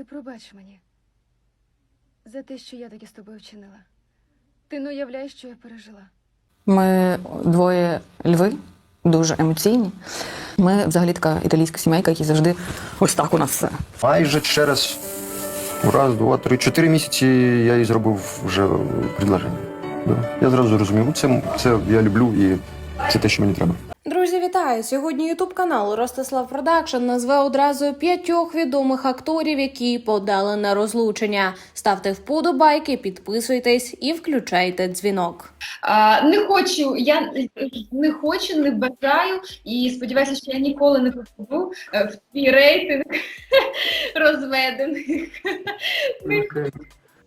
Ти пробач мені за те, що я таки з тобою вчинила. Ти не уявляєш, що я пережила. Ми двоє льви, дуже емоційні. Ми взагалі така італійська сімейка, які завжди ось так у нас все. Майже через раз, два, три, чотири місяці я їй зробив вже предложення. Да. Я зразу зрозумів, це, це я люблю і це те, що мені треба. Друзі, вітаю! Сьогодні Ютуб канал Ростислав Продакшн назве одразу п'ятьох відомих акторів, які подали на розлучення. Ставте вподобайки, підписуйтесь і включайте дзвінок. А, не хочу, я не хочу, не бажаю і сподіваюся, що я ніколи не попаду е, в твій рейтинг розведених.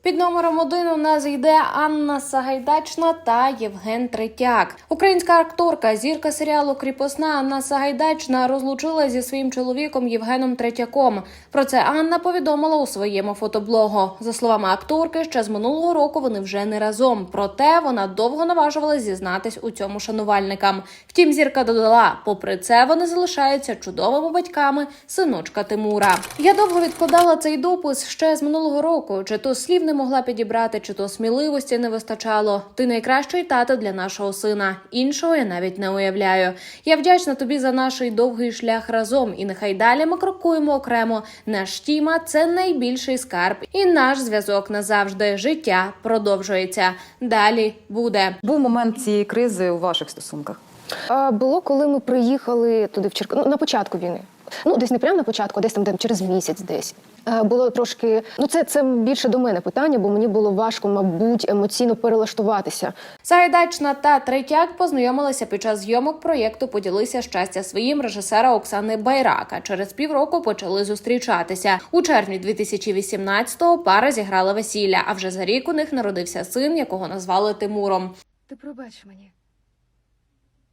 Під номером один у нас йде Анна Сагайдачна та Євген Третяк. Українська акторка, зірка серіалу Кріпосна Анна Сагайдачна розлучила зі своїм чоловіком Євгеном Третяком. Про це Анна повідомила у своєму фотоблогу. За словами акторки, ще з минулого року вони вже не разом. Проте вона довго наважувалась зізнатись у цьому шанувальникам. Втім, зірка додала, попри це вони залишаються чудовими батьками синочка Тимура. Я довго відкладала цей допис ще з минулого року. Чи то слів не могла підібрати, чи то сміливості не вистачало. Ти найкращий тато для нашого сина. Іншого я навіть не уявляю. Я вдячна тобі за наш довгий шлях разом, і нехай далі ми крокуємо окремо. Наш тіма це найбільший скарб, і наш зв'язок назавжди. Життя продовжується. Далі буде. Був момент цієї кризи у ваших стосунках. А, було, коли ми приїхали туди в Черкаси, ну, на початку війни. Ну, десь не прямо на початку, а десь там де, через місяць десь. Е, Було трошки, ну це, це більше до мене питання, бо мені було важко, мабуть, емоційно перелаштуватися. Сагайдачна та Третяк познайомилися під час зйомок проєкту Поділися щастя своїм режисера Оксани Байрака. Через півроку почали зустрічатися. У червні 2018-го пара зіграла весілля. А вже за рік у них народився син, якого назвали Тимуром. Ти пробач мені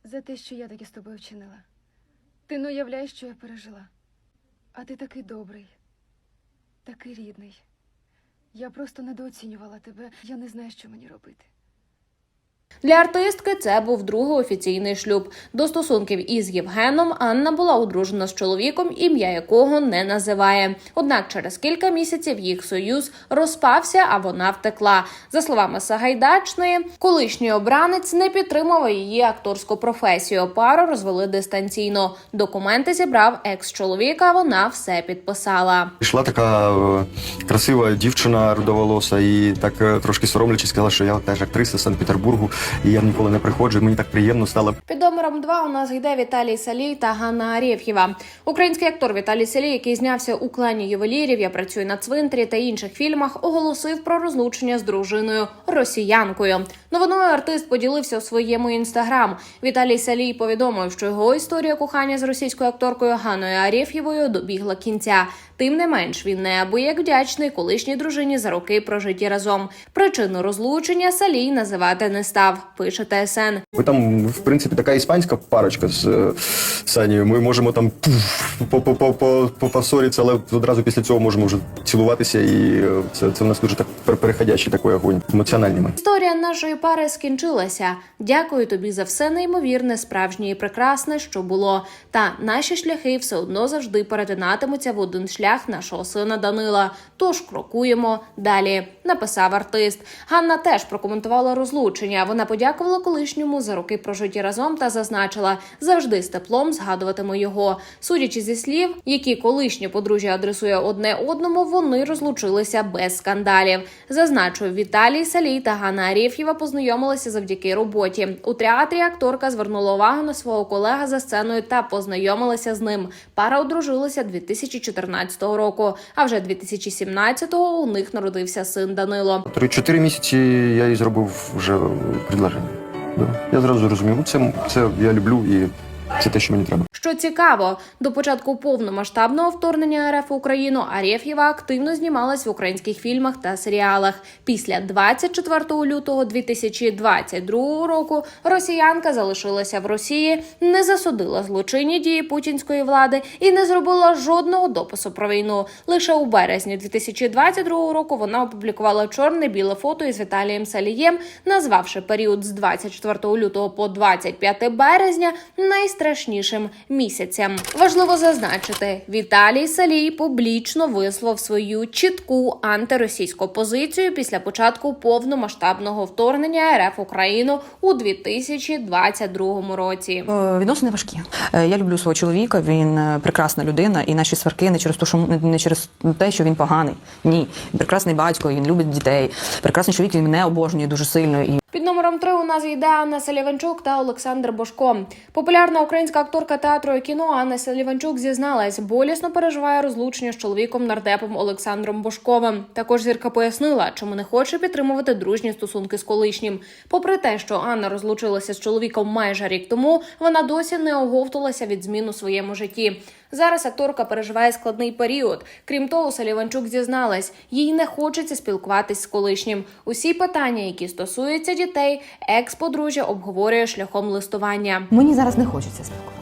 за те, що я таки з тобою вчинила. Ти не уявляєш, що я пережила. А ти такий добрий, такий рідний. Я просто недооцінювала тебе. Я не знаю, що мені робити. Для артистки це був другий офіційний шлюб. До стосунків із Євгеном Анна була одружена з чоловіком, ім'я якого не називає. Однак через кілька місяців їх союз розпався, а вона втекла. За словами Сагайдачної, колишній обранець не підтримував її акторську професію. Пару розвели дистанційно. Документи зібрав екс-чоловік, а вона все підписала. Пішла така е, красива дівчина рудоволоса і так е, трошки соромлячись сказала, що я теж актриса Санкт-Петербургу, і я ніколи не приходжу. Мені так приємно стало. Під номером 2 у нас йде Віталій Салій та Ганна Арєф'єва. Український актор Віталій Салій, який знявся у клані ювелірів, я працюю на цвинтарі та інших фільмах, оголосив про розлучення з дружиною росіянкою. Новиною артист поділився у своєму інстаграм. Віталій Салій повідомив, що його історія кохання з російською акторкою Ганною Арєф'євою добігла кінця. Тим не менш, він неабияк вдячний колишній дружині за роки прожиті разом. Причину розлучення Салій називати не став. Пише ТСН. Ви там, в принципі, така іспанська парочка з е, Санією. Ми можемо там пуф, по- по- по- по- попасоритися, але одразу після цього можемо вже цілуватися, і е, це, це в нас дуже так пер- переходящий такий огонь. Емоціональний ми. Історія нашої пари скінчилася. Дякую тобі за все неймовірне, справжнє і прекрасне, що було. Та наші шляхи все одно завжди перетинатимуться в один шлях нашого сина Данила. Тож крокуємо далі. Написав артист. Ганна теж прокоментувала розлучення. Вона подякувала колишньому за роки прожиті разом та зазначила завжди з теплом згадуватиму його. Судячи зі слів, які колишнє подружжя адресує одне одному, вони розлучилися без скандалів. Зазначу, Віталій Салій та Ганна Арєф'єва познайомилися завдяки роботі. У театрі акторка звернула увагу на свого колега за сценою та познайомилася з ним. Пара одружилася 2014 року. А вже 2017-го у них народився син Данило. Три чотири місяці я їй зробив вже предложення. Да. Я зразу зрозумів, це, це я люблю і це те, що мені треба. Що цікаво, до початку повномасштабного вторгнення РФ в Україну Арєф'єва активно знімалась в українських фільмах та серіалах. Після 24 лютого 2022 року росіянка залишилася в Росії, не засудила злочинні дії путінської влади і не зробила жодного допису про війну. Лише у березні 2022 року вона опублікувала чорне-біле фото із Віталієм Салієм, назвавши період з 24 лютого по 25 березня найстрашнішим місяцям. Важливо зазначити, Віталій Салій публічно висловив свою чітку антиросійську позицію після початку повномасштабного вторгнення РФ Україну у 2022 році. Е, Відносини важкі. Е, Я люблю свого чоловіка. Він е, прекрасна людина, і наші сварки не через те, що не через те, що він поганий. Ні, прекрасний батько, він любить дітей. Прекрасний чоловік, він мене обожнює дуже сильно. І Під номером 3 у нас йде Анна Саліванчук та Олександр Бошко. Популярна українська акторка театру і кіно Анна Саліванчук зізналась, болісно переживає розлучення з чоловіком нардепом Олександром Бошковим. Також зірка пояснила, чому не хоче підтримувати дружні стосунки з колишнім. Попри те, що Анна розлучилася з чоловіком майже рік тому, вона досі не оговталася від змін у своєму житті. Зараз акторка переживає складний період. Крім того, Саліванчук зізналась, їй не хочеться спілкуватись з колишнім. Усі питання, які стосуються дітей, екс-подружжя обговорює шляхом листування. Мені зараз не хочеться спілкуватися.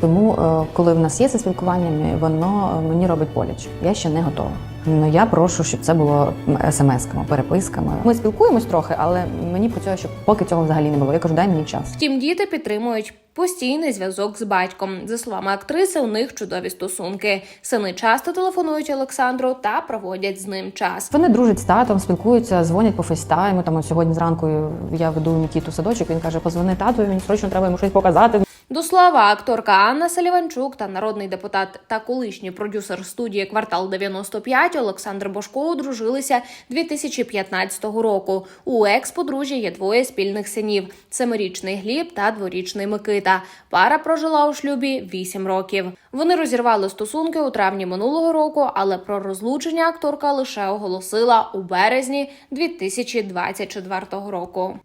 Тому, е, коли в нас є це спілкування, воно е, мені робить боляче. Я ще не готова. Ну я прошу, щоб це було смс-ками, переписками. Ми спілкуємось трохи, але мені цього, щоб поки цього взагалі не було. Я кажу, дай мені час. Втім, діти підтримують постійний зв'язок з батьком. За словами актриси, у них чудові стосунки. Сини часто телефонують Олександру та проводять з ним час. Вони дружать з татом, спілкуються, дзвонять по фейстайму. Там сьогодні зранку я веду Нікіту садочок. Він каже: позвони тату, мені срочно треба йому щось показати. До слова, акторка Анна Саліванчук та народний депутат та колишній продюсер студії Квартал 95 Олександр Бошко одружилися 2015 року. У екс-подружжя є двоє спільних синів: семирічний Гліб та дворічний Микита. Пара прожила у шлюбі 8 років. Вони розірвали стосунки у травні минулого року, але про розлучення акторка лише оголосила у березні 2024 року.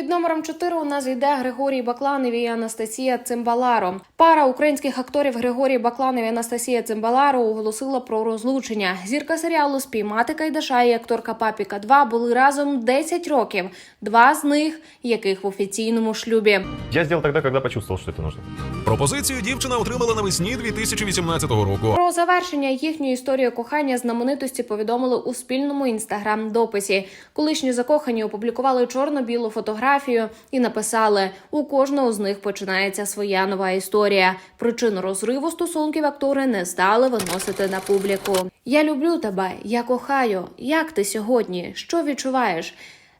Під номером 4 у нас йде Григорій Бакланов і Анастасія Цимбаларо. Пара українських акторів Григорій Бакланов і Анастасія Цимбаларо оголосила про розлучення. Зірка серіалу Спіймати Кайдаша і акторка Папіка 2 були разом 10 років. Два з них яких в офіційному шлюбі. Я сделал тогда, когда почувствовал, что это нужно. Пропозицію дівчина отримала навесні 2018 року. Про завершення їхньої історії кохання знаменитості повідомили у спільному інстаграм-дописі. Колишні закохані опублікували чорно-білу фотографію і написали: у кожного з них починається своя нова історія. Причину розриву стосунків актори не стали виносити на публіку. Я люблю тебе, я кохаю. Як ти сьогодні? Що відчуваєш?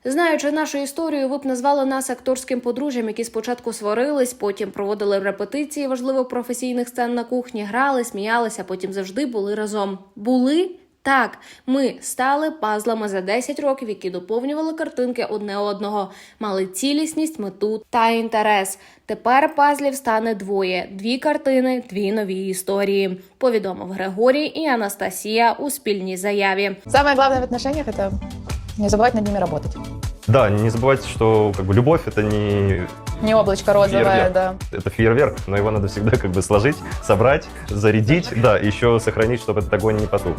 Знаючи нашу історію, ви б назвали нас акторським подружжям, які спочатку сварились, потім проводили репетиції важливих професійних сцен на кухні, грали, сміялися, потім завжди були разом. Були? Так, ми стали пазлами за 10 років, які доповнювали картинки одне одного, мали цілісність, мету та інтерес. Тепер пазлів стане двоє: дві картини, дві нові історії. Повідомив Григорій і Анастасія у спільній заяві. Самое главное в отношениях это не забывать над ними работать. Да, не забывайте, что как бы любовь это не Не облачко розовое, Фейерверк. да. это фейерверк, но его надо всегда как бы сложить, собрать, зарядить, да, еще сохранить, чтобы этот огонь не потух.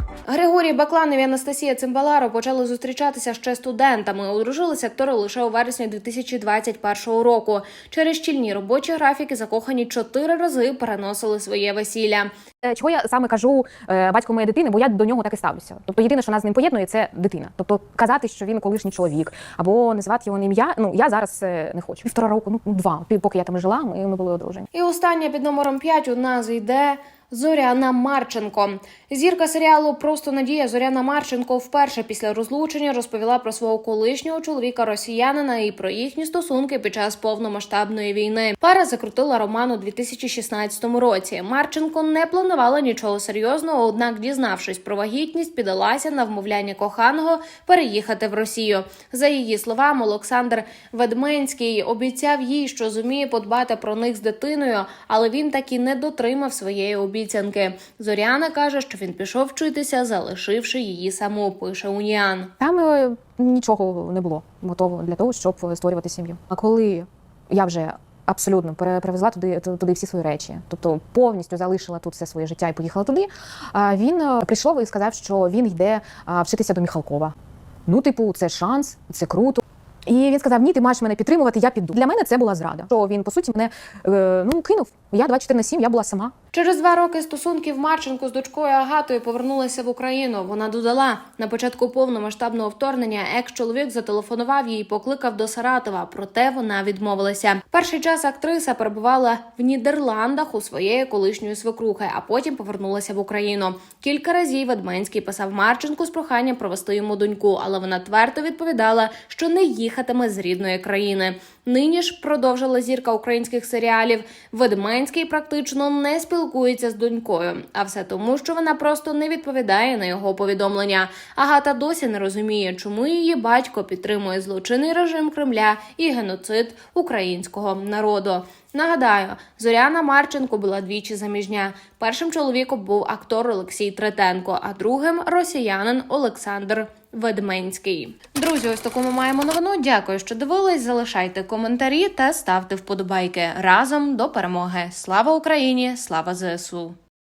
Григорій Бакланов і Анастасія Цимбаларо почали зустрічатися ще студентами. Одружилися актори лише у вересні 2021 року. Через щільні робочі графіки закохані чотири рази переносили своє весілля. Е, Чого я саме кажу е, батьку моєї дитини, бо я до нього так і ставлюся. Тобто єдине, що нас з ним поєднує, це дитина. Тобто казати, що він колишній чоловік, або називати його ім'я. Ну я зараз е, не хочу. Півтора року, ну два. Поки я там жила, ми, ми були одружені. І остання під номером 5 у нас йде Зоряна Марченко. Зірка серіалу Просто Надія Зоряна Марченко вперше після розлучення розповіла про свого колишнього чоловіка росіянина і про їхні стосунки під час повномасштабної війни. Пара закрутила роман у 2016 році. Марченко не планувала нічого серйозного, однак, дізнавшись про вагітність, піддалася на вмовляння коханого переїхати в Росію. За її словами, Олександр Ведменський обіцяв їй, що зуміє подбати про них з дитиною, але він таки не дотримав своєї обіцянки. Зоряна каже, що він пішов вчитися, залишивши її саму. Пише Уніан. Там е, нічого не було готово для того, щоб створювати сім'ю. А коли я вже абсолютно пере- перевезла туди, туди всі свої речі, тобто повністю залишила тут все своє життя і поїхала туди. А він е, прийшов і сказав, що він йде вчитися до Міхалкова. Ну, типу, це шанс, це круто. І він сказав: Ні, ти маєш мене підтримувати, я піду. Для мене це була зрада. Що він по суті мене е, ну кинув. Я 24 на 7, я була сама. Через два роки стосунків Марченко з дочкою Агатою повернулися в Україну. Вона додала на початку повномасштабного вторгнення. Екс-чоловік зателефонував їй, покликав до Саратова, проте вона відмовилася. Перший час актриса перебувала в Нідерландах у своєї колишньої свекрухи, а потім повернулася в Україну. Кілька разів Ведменський писав Марченку з проханням провести йому доньку, але вона твердо відповідала, що не їхатиме з рідної країни. Нині ж продовжила зірка українських серіалів. Ведменський практично не спілкується з донькою, а все тому, що вона просто не відповідає на його повідомлення. Агата досі не розуміє, чому її батько підтримує злочинний режим Кремля і геноцид українського народу. Нагадаю, Зоряна Марченко була двічі заміжня. Першим чоловіком був актор Олексій Третенко, а другим росіянин Олександр Ведменський. Друзі, ось таку ми маємо новину. Дякую, що дивились. Залишайте коментарі та ставте вподобайки разом до перемоги. Слава Україні! Слава ЗСУ!